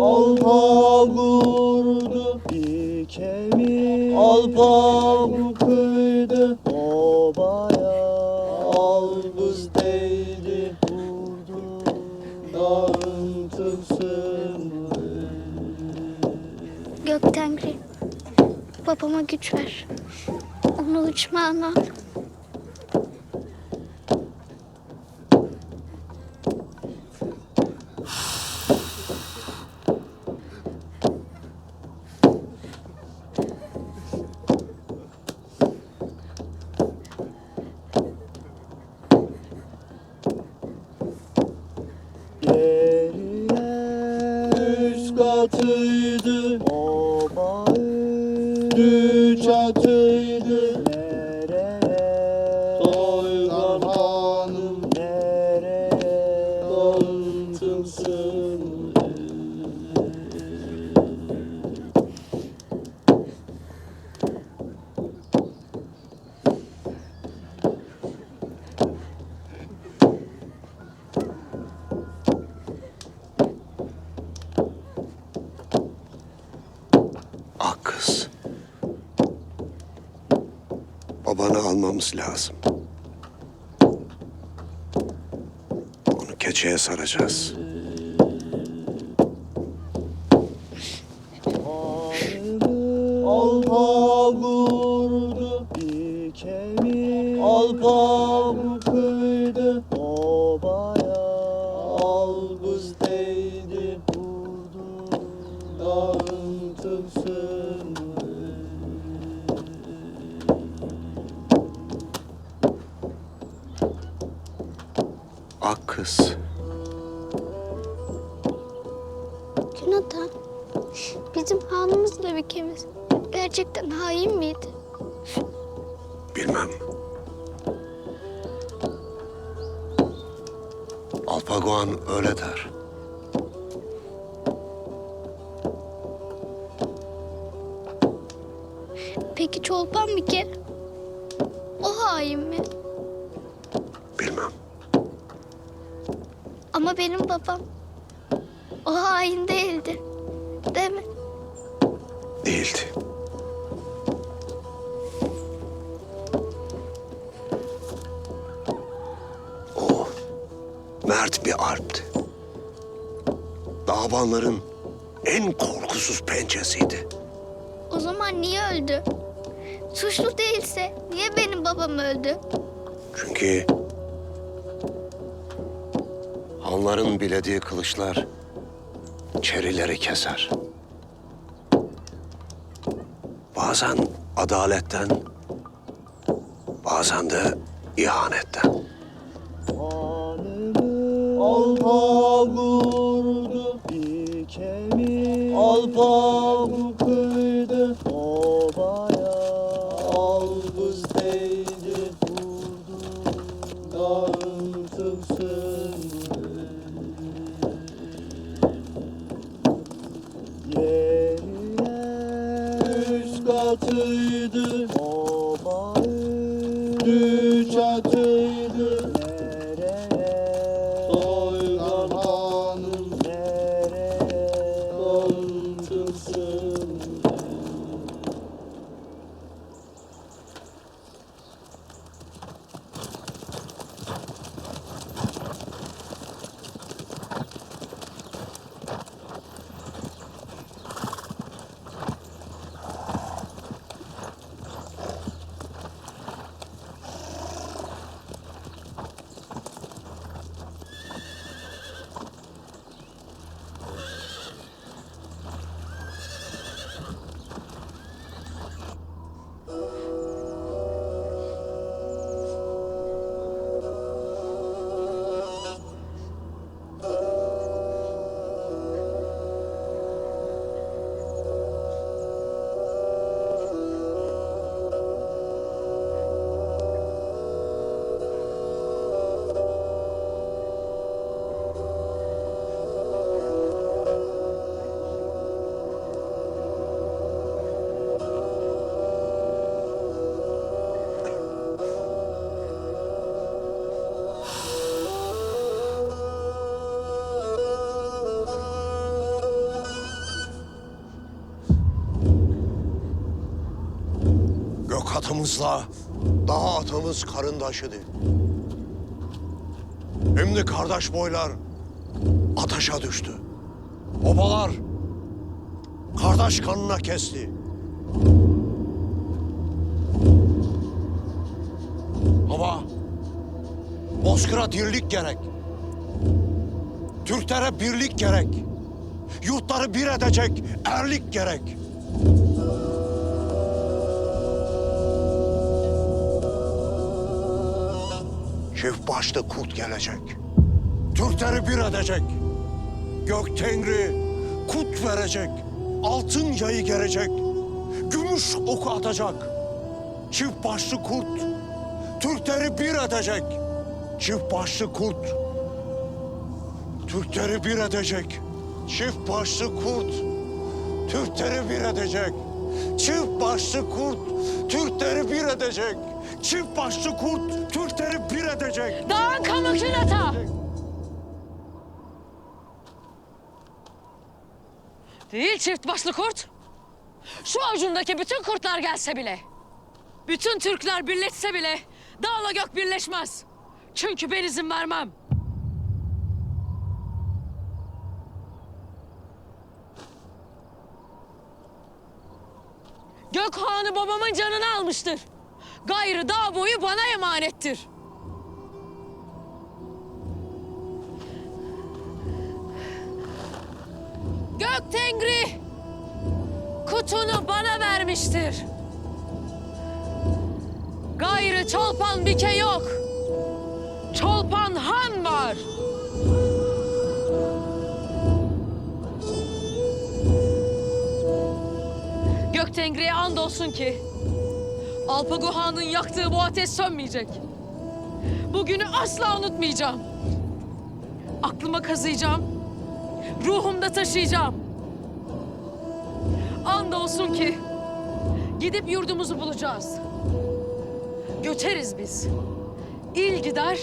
Alpa vurdu. Dikemi. Alpa kıydı obaya. Albız değdi. Vurdu. Dağın tılsımı Göktengri, babama güç ver. Onu uçmağına al. Üst katıydı Babanı almamız lazım. Onu keçeye saracağız. Kız. Jonathan, bizim hanımızla bir kemiz gerçekten hain miydi? Bilmem. Alpagoan öyle der. Peki Çolpan bir kere? O hain mi? Benim babam. O hain değildi. Değil mi? Değildi. O mert bir alpti. Davanların en korkusuz pençesiydi. O zaman niye öldü? Suçlu değilse niye benim babam öldü? Çünkü hanların bilediği kılıçlar çerileri keser. Bazen adaletten, bazen de ihanetten. Hanımı Yerine üst katıydı Gök atamızla dağ atamız karındaşıdı. Şimdi kardeş boylar ateşe düştü. Obalar kardeş kanına kesti. Ama Bozkır'a dirlik gerek. Türklere birlik gerek. Yurtları bir edecek erlik gerek. Çift başlı kurt gelecek. Türkleri bir edecek. Gök Tengri kut verecek. Altın yayı gelecek. Gümüş oku atacak. Çift başlı kurt Türkleri bir edecek. Çift başlı kurt Türkleri bir edecek. Çift başlı kurt Türkleri bir edecek. Çift başlı kurt Türkleri bir edecek. Çift başlı kurt Türkleri bir edecek. Dağın kamuklu ata. Değil çift başlı kurt. Şu avucundaki bütün kurtlar gelse bile. Bütün Türkler birleşse bile dağla gök birleşmez. Çünkü ben izin vermem. Gök Hanı babamın canını almıştır. Gayrı dağ boyu bana emanettir. Gök Tengri kutunu bana vermiştir. Gayrı çolpan bike yok. Çolpan han Tengri'ye andolsun ki Alpago Han'ın yaktığı bu ateş sönmeyecek. Bugünü asla unutmayacağım. Aklıma kazıyacağım. Ruhumda taşıyacağım. Andolsun ki gidip yurdumuzu bulacağız. Göçeriz biz. İl gider,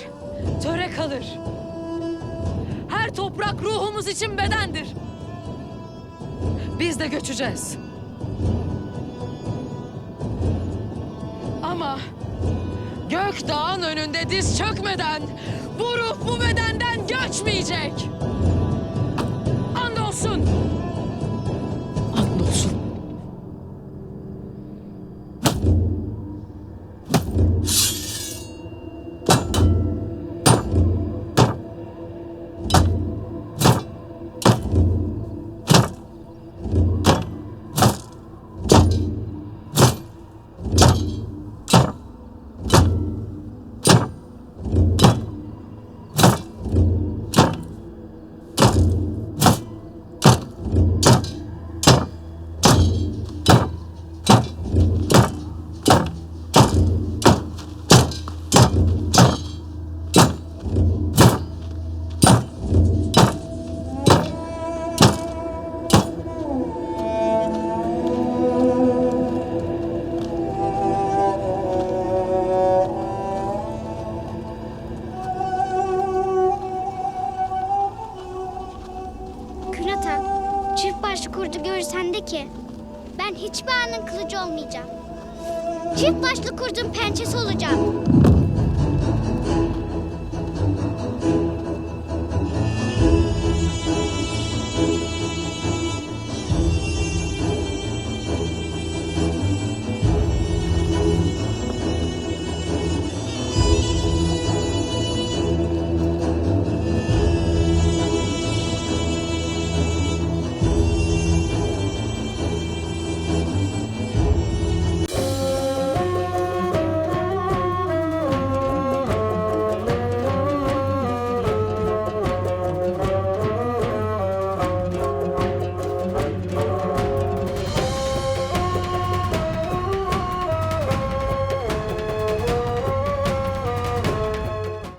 töre kalır. Her toprak ruhumuz için bedendir. Biz de göçeceğiz. Ama Gökdağ'ın önünde diz çökmeden bu ruh bu bedenden göçmeyecek. Andolsun. Andolsun. Çift başlı kurdu görürsen de ki ben hiçbir anın kılıcı olmayacağım. Çift başlı kurdun pençesi olacağım.